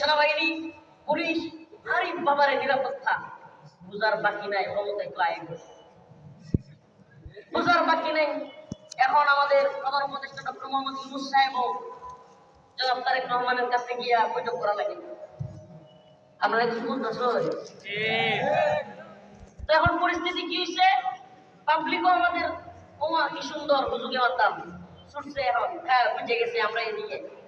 সেনাবাহিনী, পুলিশ, আরে বাবারে, নিরাপত্তা। বুঝার বাকি নাই, ক্ষমতায় তো বুঝার বাকি নেই। এখন আমাদের প্রধান উপদেষ্টা ডক্টর মোহাম্মদ ইউনুস সাহেব জনাব তারেক রহমানের কাছে গিয়া বৈঠক করা লাগে। আপনারা এখন পরিস্থিতি কি হয়েছে পাবলিকও আমাদের ওমা কি সুন্দর হুজুগে মারতাম ছুটছে এখন। হ্যাঁ বুঝে গেছে আমরা এদিকে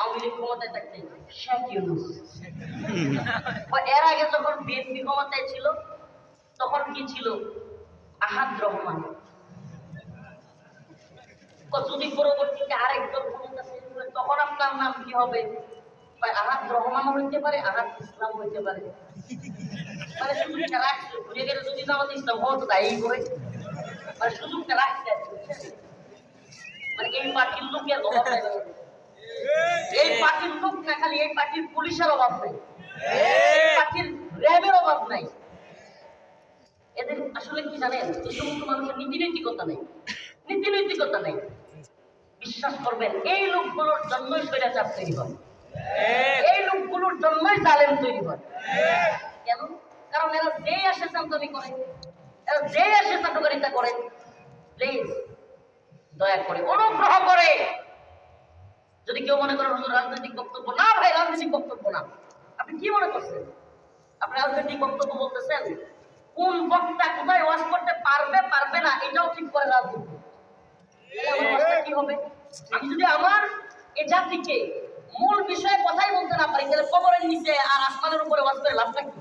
আওয়ামী লীগ ক্ষমতায় থাকতে শেখ ইউনুস এর আগে যখন বিএনপি ক্ষমতায় ছিল তখন কি ছিল? আহাদ রহমান। যদি পরবর্তীতে আরেকজন ক্ষমতা তখন আপনার নাম কি হবে? আহাদ রহমান হইতে পারে আহাদ ইসলাম হইতে পারে। মানে সুযোগটা রাখছে ঘুরে গেলে যদি জামাত ইসলাম হতো তাই করে মানে সুযোগটা রাখছে? মানে এই পার্টির লোকের অভাব এই পার্টির লোক না, খালি এই পার্টির পুলিশের অভাব নেই। পার্টির র্যাবের অভাব নাই। এদের আসলে কি জানেন? এই সমস্ত মানুষের নীতি নৈতিকতা নেই। নীতি নৈতিকতা নেই। বিশ্বাস করবেন, এই লোকগুলোর জন্যই তৈরি হয়। এই লোকগুলোর জন্যই জালেম তৈরি হয়। কেন? কারণ এরা যেই আসে চান্তনি করে, এরা যেই আসে চাটুকারিতা করে প্লিজ দয়া করে অনুগ্রহ করে যদি কেউ মনে করেন হুজুর রাজনৈতিক বক্তব্য না ভাই রাজনৈতিক বক্তব্য না। আপনি কি মনে করছেন? আপনি রাজনৈতিক বক্তব্য বলতেছেন কোন বক্তা কোথায় ওয়াজ করতে পারবে পারবে না এটাও ঠিক করে রাজনীতি কি হবে? আমি যদি আমার এ জাতিকে মূল বিষয়ে কথাই বলতে না পারি তাহলে কবরের নিচে আর আসমানের উপরে ওয়াজ করে লাভটা কি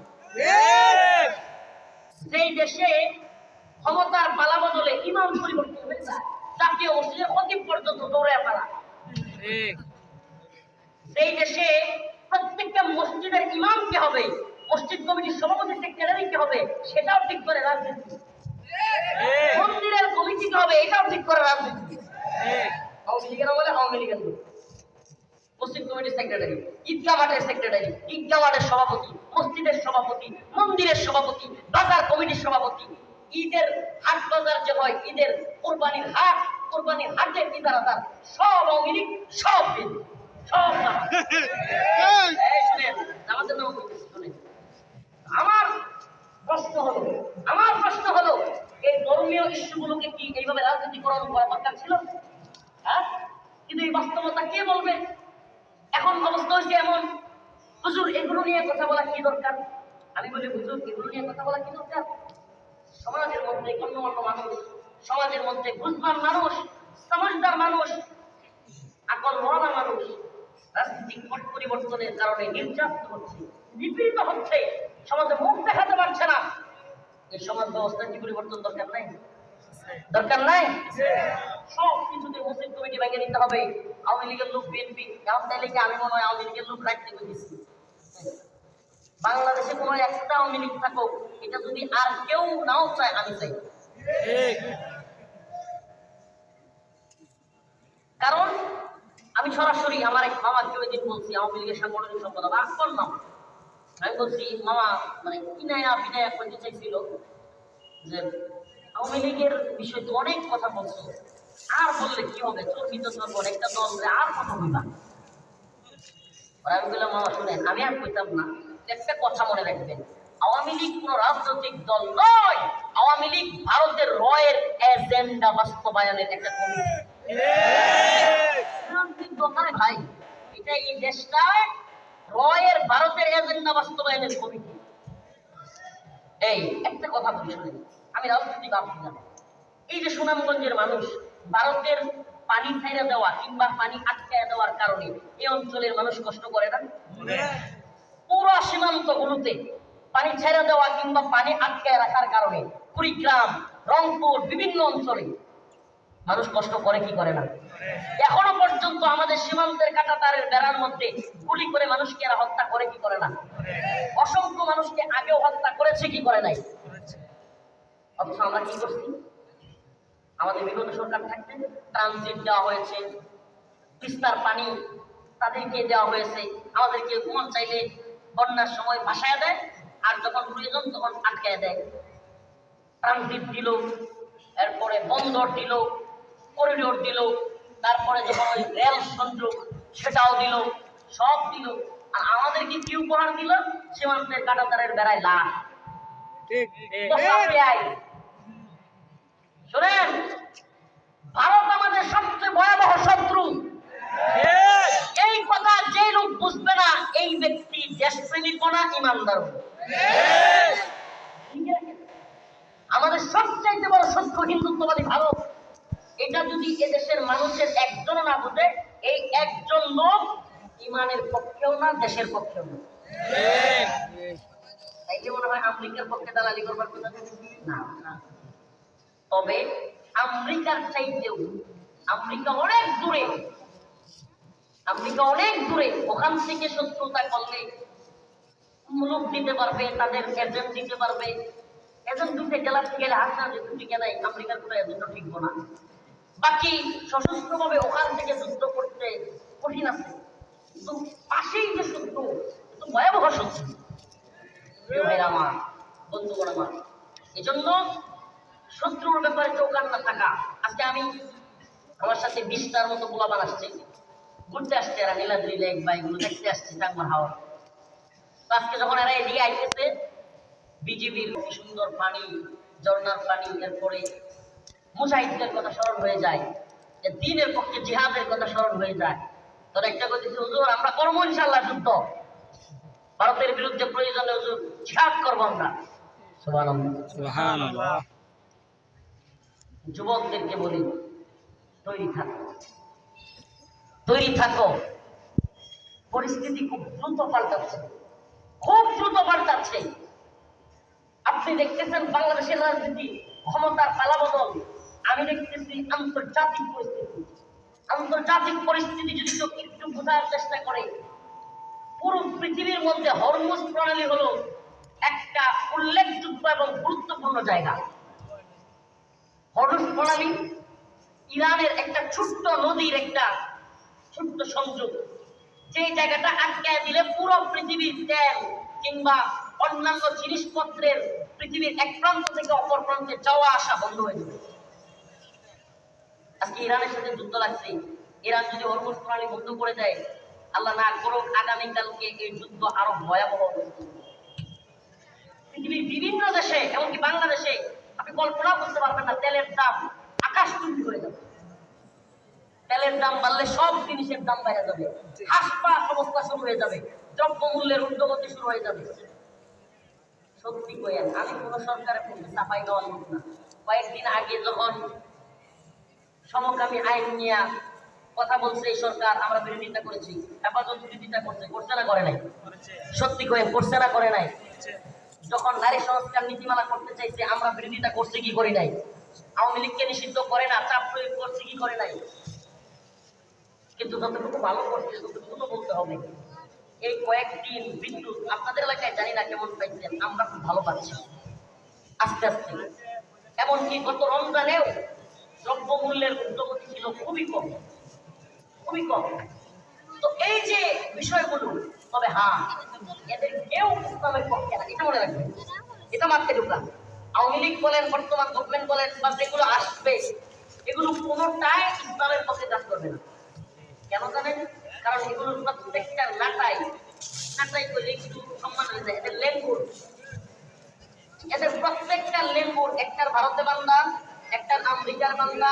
যেই দেশে ক্ষমতার পালা বদলে ইমাম পরিবর্তন হয়ে যায় জাতীয় মসজিদের খতিব পর্যন্ত দৌড়ে পালা সেই দেশে প্রত্যেকটা মসজিদের ইমাম কে হবে? মসজিদ কমিটির সভাপতি সেক্রেটারি কে হবে? সেটাও ঠিক করে রাজনীতি। মন্দিরের কমিটি কে হবে? এটাও ঠিক করে রাজনীতি। আওয়ামী আওয়ামী লীগের মসজিদ কমিটির সেক্রেটারি ঈদগাহ মাঠের সেক্রেটারি মাঠের সভাপতি, মসজিদের সভাপতি, মন্দিরের সভাপতি, বাজার কমিটির সভাপতি। ঈদের হাট বাজার যে হয়, ঈদের কোরবানির হাট কোরবানির হাটের সব আওয়ামী সব বিএনপি, সব নাম। আমার প্রশ্ন হলো আমার প্রশ্ন হলো এই ধর্মীয় ইস্যুগুলোকে কি এইভাবে রাজনীতিকরণ করা দরকার ছিল? হ্যাঁ? কিন্তু এই বাস্তবতা কে বলবে? এখন অবস্থা হয়েছে এমন। হুজুর এগুলো নিয়ে কথা বলা কি দরকার? আমি বলি হুজুর এগুলো নিয়ে কথা বলা কি দরকার? সমাজের মধ্যে গণ্যমান্য মানুষ সমাজের মধ্যে বুঝবান মানুষ, সমাজদার মানুষ, আকল মরনা মানুষ, রাজনৈতিক পট পরিবর্তনের কারণে নির্যাতিত হচ্ছে, নিপীড়িত হচ্ছে, সমাজে মুখ দেখাতে পারছে না। এই সমাজ ব্যবস্থার কি পরিবর্তন দরকার নাই? দরকার নাই? সব কিছুতে মুসলিম কমিটি ভেঙে নিতে হবে। আওয়ামী লীগের লোক বিএনপি এমন তাইলে কি আমি মনে হয় আওয়ামী লীগের লোক রাখতে পেরেছি বাংলাদেশে কোনো একটা আওয়ামী লীগ থাকুক, এটা যদি আর কেউ নাও চায়, আমি চাই। কারণ আমি সরাসরি আমার এক মামাকে ওই দিন বলছি, আওয়ামী লীগের সাংগঠনিক সম্পাদক আকবর নাম আমি বলছি, মামা মানে কিনায়া বিনায়া করতে চাইছিল যে আওয়ামী লীগের বিষয়ে তো অনেক কথা বলছো। আর বললে কি হবে? চর্মিত চর্ব একটা দল আর কথা বলবা আমি বললাম, মামা, শুনেন, আমি আর কইতাম না, একটা কথা মনে রাখবেন। আওয়ামী লীগ কোন রাজনৈতিক দল নয়। আওয়ামী লীগ ভারতের রয়ের এজেন্ডা বাস্তবায়নের একটা কমিটি। ভাই। এটা এই দেশটায় রয়ের ভারতের এজেন্ডা বাস্তবায়নের কমিটি। এই একটা কথা বলি শুনেন আমি রাজনৈতিক আপনি জানি এই যে সুনামগঞ্জের মানুষ ভারতের পানি দেওয়া কিংবা পানি আটকায় দেওয়ার কারণে এই অঞ্চলের মানুষ কষ্ট করে না? পুরো সীমান্ত গুলোতে পানি ছেড়ে দেওয়া কিংবা পানি আটকায় রাখার কারণে কুড়িগ্রাম রংপুর বিভিন্ন অঞ্চলে মানুষ কষ্ট করে, কি করে না? এখনও পর্যন্ত আমাদের সীমান্তের কাটা তারের বেড়ার মধ্যে গুলি করে মানুষকে এরা হত্যা করে, কি করে না? অসংখ্য মানুষকে আগেও হত্যা করেছে, কি করে নাই? অথচ আমরা কি করছি? আমাদের বিগত সরকার থাকতে ট্রানজিট দেওয়া হয়েছে তিস্তার পানি তাদেরকে দেওয়া হয়েছে, আমাদেরকে মন চাইলে বন্যার সময় ভাসায় দেয়, আর যখন প্রয়োজন তখন আটকায় দেয়। ট্রানজিট দিল, এরপরে বন্দর দিল করিডোর দিল। তারপরে যখন ওই রেল সংযোগ সেটাও দিল সব দিল। আর আমাদেরকে কি উপহার দিল? সীমান্তের কাটাতারের বেড়ায় লাশ। শোনেন ভারত আমাদের সবচেয়ে ভয়াবহ শত্রু। এই কথা যে লোক বুঝবে না এই ব্যক্তি দেশপ্রেমিক না ইমানদার আমাদের সবচাইতে বড় শত্রু হিন্দুত্ববাদী ভারত। এটা যদি এদেশের মানুষের একজন না বুঝে এই একজন লোক ইমানের পক্ষেও না, দেশের পক্ষেও না। আমেরিকার আমেরিকা অনেক দূরে ওখান থেকে শত্রুতা করলে মুলুক দিতে পারবে, তাদের এজেন্ট দিতে পারবে। এজেন্ট দিতে গেলে যে আমেরিকার কোনো এজেন্ট ঠিকবো না। বাকি সশস্ত্রভাবে ওখান থেকে যুদ্ধ করতে কঠিন আছে। কিন্তু পাশেই যে শত্রু কিন্তু ভয়াবহ শত্রু আমার, বন্ধুগণ আমার, এজন্য শত্রুর ব্যাপারে চৌকান না থাকা আজকে আমি আমার সাথে বিশটার মতো পোলাপান আসছে। ঘুরতে আসছে এরা, নীলাদ্রি লেক বা এগুলো দেখতে আসছে টাঙ্গর হাওয়া। আজকে যখন এরা এদিকে আইতেছে, বিজিবির সুন্দর পানি, ঝর্ণার পানি, এরপরে মুজাহিদদের কথা স্মরণ হয়ে যায় যে দিনের পক্ষে জিহাদের কথা স্মরণ হয়ে যায়। তোর একটা কথা হুজুর আমরা করব ইনশাল্লাহ যুদ্ধ। ভারতের বিরুদ্ধে প্রয়োজনে হুজুর জিহাদ করব আমরা। যুবকদেরকে বলি তৈরি থাকো। তৈরি থাকো। পরিস্থিতি খুব দ্রুত পাল্টাচ্ছে। খুব দ্রুত পাল্টাচ্ছে। আপনি দেখতেছেন বাংলাদেশের রাজনীতি ক্ষমতার পালাবদল। আমি দেখতেছি আন্তর্জাতিক পরিস্থিতি। আন্তর্জাতিক পরিস্থিতি যদি কেউ একটু বোঝার চেষ্টা করে, পুরো পৃথিবীর মধ্যে হরমুজ প্রণালী হলো একটা উল্লেখযোগ্য এবং গুরুত্বপূর্ণ জায়গা। হরমুজ প্রণালী ইরানের একটা ছোট্ট নদীর একটা ছোট্ট সংযোগ। যে জায়গাটা আটকায় দিলে পুরো পৃথিবীর তেল কিংবা অন্যান্য জিনিসপত্রের পৃথিবীর এক প্রান্ত থেকে অপর প্রান্তে যাওয়া আসা বন্ধ হয়ে যাবে। আজকে ইরানের সাথে যুদ্ধ লাগছে। ইরান যদি হরমুজ প্রণালী বন্ধ করে দেয়, আল্লাহ না করুক আগামীকালকে এই যুদ্ধ আরও ভয়াবহ। পৃথিবীর বিভিন্ন দেশে, এমনকি বাংলাদেশে, আপনি কল্পনা করতে পারবেন না, তেলের দাম আকাশ চুম্বি হয়ে যাবে। তেলের দাম বাড়লে সব জিনিসের দাম বেড়ে যাবে। হাসপাত অবস্থা শুরু হয়ে যাবে। দ্রব্য মূল্যের ঊর্ধ্বগতি শুরু হয়ে যাবে। সত্যি কইেন আমি কোন সরকারের পক্ষে চাপাই দেওয়ার না। কয়েকদিন আগে যখন সমকামী আইন নিয়ে কথা বলছে এই সরকার আমরা বিরোধিতা করেছি। হেফাজত বিরোধিতা করছে করছে না করে নাই? সত্যি কয়েন করছে না করে নাই? যখন নারী সংস্কার নীতিমালা করতে চাইছে আমরা বিরোধিতা করছি কি করি নাই? আওয়ামী লীগকে নিষিদ্ধ করে না চাপ প্রয়োগ করছে কি করে নাই? কিন্তু যতটুকু ভালো করছে ততটুকু তো বলতে হবে। এই কয়েকদিন বিদ্যুৎ আপনাদের এলাকায় জানি না কেমন পাইছেন আমরা খুব ভালো পাচ্ছি। আস্তে আস্তে। এমনকি গত রমজানেও মূল্যের ঊর্ধ্বগতি ছিল খুবই কম। খুবই কম। তো এই যে বিষয়গুলো, তবে হ্যাঁ এদের কেউ ইসলামের পক্ষে না। এটা মনে রাখবেন। এটা মারতে ঢুকা আওয়ামী লীগ বলেন, বর্তমান গভর্নমেন্ট বলেন, বা যেগুলো আসবে, এগুলো কোনোটাই ইসলামের পক্ষে কাজ করবে না। কেন জানেন? কারণ এগুলো প্রত্যেকটা নাটাই নাটাই করলে একটু সম্মান হয়ে যায়। এদের লেঙ্গুর এদের প্রত্যেকটা লেঙ্গুর একটার ভারতে বান্দা, একটার আমেরিকার বান্দা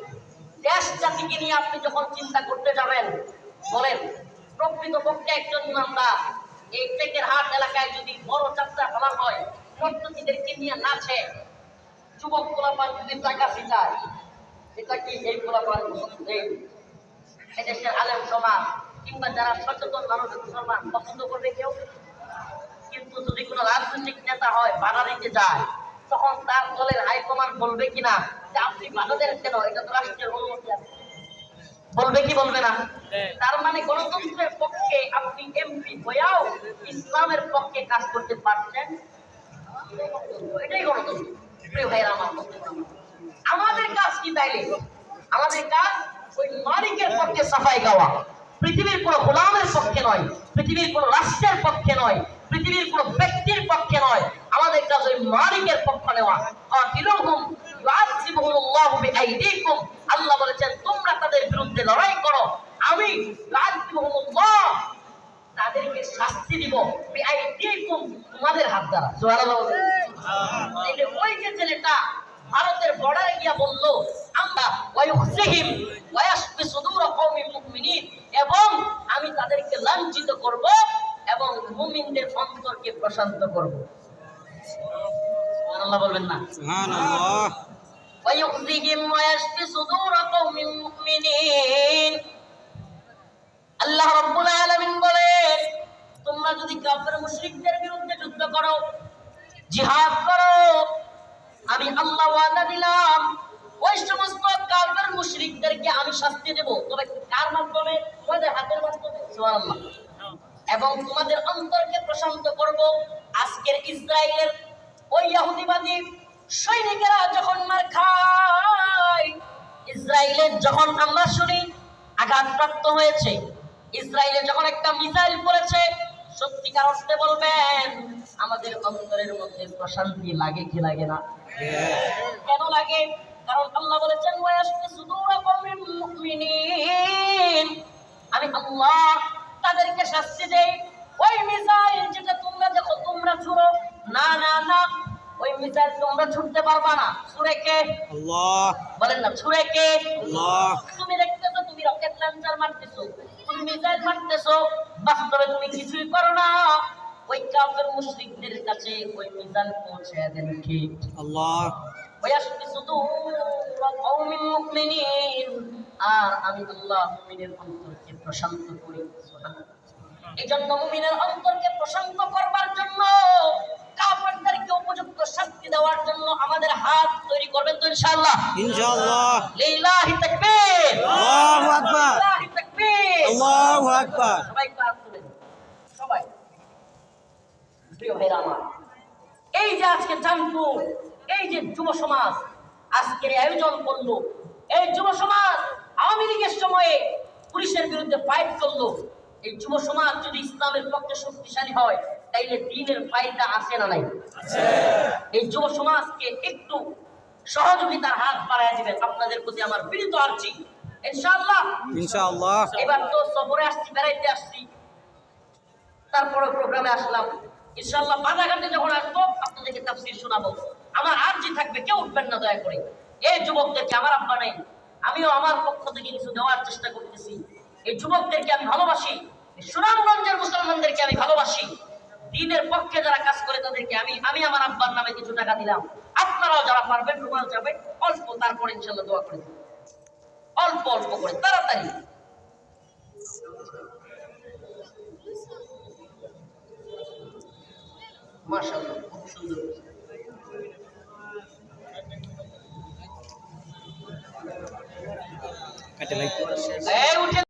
দেশ জাতিকে নিয়ে আপনি যখন চিন্তা করতে যাবেন, বলেন, প্রকৃতপক্ষে একজন ইমানদার এই টেকের হাট এলাকায় যদি বড় যাত্রা ফেলা হয় নর্তকীদেরকে নিয়ে নাচে, যুবক পোলাপান যদি টাকা ছিটায় এটা কি এই পোলাপান এই এদেশের আলেম সমাজ, কিংবা যারা সচেতন মানুষ, মুসলমান, পছন্দ করবে কেউ? কিন্তু যদি কোনো রাজনৈতিক নেতা হয়, বাধা দিতে যায় তখন তার দলের হাইকমান্ড বলবে কিনা যে আপনি বাধা কেন? এটা তো রাষ্ট্রের অনুমতি আছে। বলবে কি বলবে না? তার মানে গণতন্ত্রের পক্ষে আপনি এমপি হয়েও ইসলামের পক্ষে কাজ করতে পারছেন। এটাই গণতন্ত্র। প্রিয় ভাইয়েরা আমার। আমাদের কাজ কি তাইলে? আমাদের কাজ ওই মালিকের পক্ষে সাফাই গাওয়া। পৃথিবীর কোন গোলামের পক্ষে নয় পৃথিবীর কোন রাষ্ট্রের পক্ষে নয় পৃথিবীর কোন ব্যক্তির পক্ষে নয়। আমাদের ওই মালিকের পক্ষ নেওয়া। বিআইদিকুম। আল্লাহ বলেছেন, তোমরা তাদের বিরুদ্ধে লড়াই করো। আমি তাদেরকে শাস্তি তোমাদের ভারতের গিয়া সুদূর এবং আমি তাদেরকে লাঞ্ছিত করব এবং মুমিনদের অন্তরকে প্রশান্ত করব। সুবহানাল্লাহ বলবেন না সুবহানাল্লাহ ويخزيهم ويشفي صدور قوم مؤمنين আল্লাহ রাব্বুল আলামিন বলেন তোমরা যদি কাফের মুশরিকদের বিরুদ্ধে যুদ্ধ করো জিহাদ করো আমি আল্লাহ ওয়াদা দিলাম ওই সমস্ত কাফের মুশরিকদেরকে আমি শাস্তি দেব তবে কার মাধ্যমে তোমাদের হাতের মাধ্যমে সুবহানাল্লাহ এবং তোমাদের অন্তরকে প্রশান্ত করব আজকের ইসরায়েলের ওই ইহুদিবাদী সৈনিকেরা যখন মার খায়, ইসরায়েলের যখন আমরা শুনি, আঘাতপ্রাপ্ত হয়েছে। ইসরায়েলে যখন একটা মিসাইল পড়েছে সত্যিকার অর্থে বলবেন, আমাদের অন্তরের মধ্যে প্রশান্তি লাগে কি লাগে না? কেন লাগে? কারণ আল্লাহ বলেছেন আমি আল্লাহ তাদেরকে শাস্তি দেই। ওই মিসাইল যেটা তোমরা দেখো তোমরা ছুড়ো। না না না ওই মিসাইল তোমরা ছুটতে পারবা না। ছুড়ে কে? আল্লাহ। বলেন না ছুড়ে কে? আল্লাহ। তুমি দেখতেছো তুমি রকেট লঞ্চার মারতেছো তুমি মিসাইল মারতেছো বাস্তবে তুমি কিছুই করো না। ওই কাফের মুশরিকদের কাছে ওই মিসাইল পৌঁছে দেন কি? আল্লাহ। ওয়াশফি সুদুর কওমিন মুমিনিন। আর আমি আল্লাহ মুমিনের অন্তরকে প্রশান্ত এই মুমিনের অন্তরকে প্রশান্ত করবার জন্য কাফেরদেরকে উপযুক্ত শাস্তি দেওয়ার জন্য আমাদের হাত তৈরি করবেন তো ইনশাআল্লাহ। ইনশাআল্লাহ। লিল্লাহি তাকবীর। আল্লাহু আকবার। লিল্লাহি তাকবীর। আল্লাহু আকবার। সবাই ক্লাস তুলেন সবাই। প্রিয় ভাইরা আমার এই যে আজকে জানতো এই যে যুব সমাজ আজকের আয়োজন করল এই যুব সমাজ আওয়ামী লীগের সময়ে পুলিশের বিরুদ্ধে ফাইট করল। এই যুব সমাজ যদি ইসলামের পক্ষে শক্তিশালী হয় তাইলে দিনের ফাইদা আছে না নাই? এই যুব সমাজকে একটু সহযোগিতার হাত বাড়ায় দিবেন। আপনাদের প্রতি আমার বিনীত আর্জি। ইনশাআল্লাহ। ইনশাআল্লাহ। এবার তো সফরে আসছি বেড়াইতে আসছি। তারপরে প্রোগ্রামে আসলাম। ইনশাআল্লাহ বাজারঘাটে যখন আসব আপনাদেরকে তাফসীর শোনাবো। আমার আর্জি থাকবে কেউ উঠবেন না দয়া করে। এই যুবকদেরকে আমার আব্বা নেই। আমিও আমার পক্ষ থেকে কিছু দেওয়ার চেষ্টা করতেছি। এই যুবকদেরকে আমি ভালোবাসি সুনামগঞ্জের মুসলমানদেরকে আমি ভালোবাসি। দিনের পক্ষে যারা কাজ করে তাদেরকে আমি আমি আমার আব্বার নামে কিছু টাকা দিলাম। আপনারাও যারা পারবেন রুমাল যাবে অল্প তারপর ইনশাল্লাহ দোয়া করে। অল্প অল্প করে তাড়াতাড়ি। মাশাআল্লাহ খুব সুন্দর। কাটে লাইক এই উঠে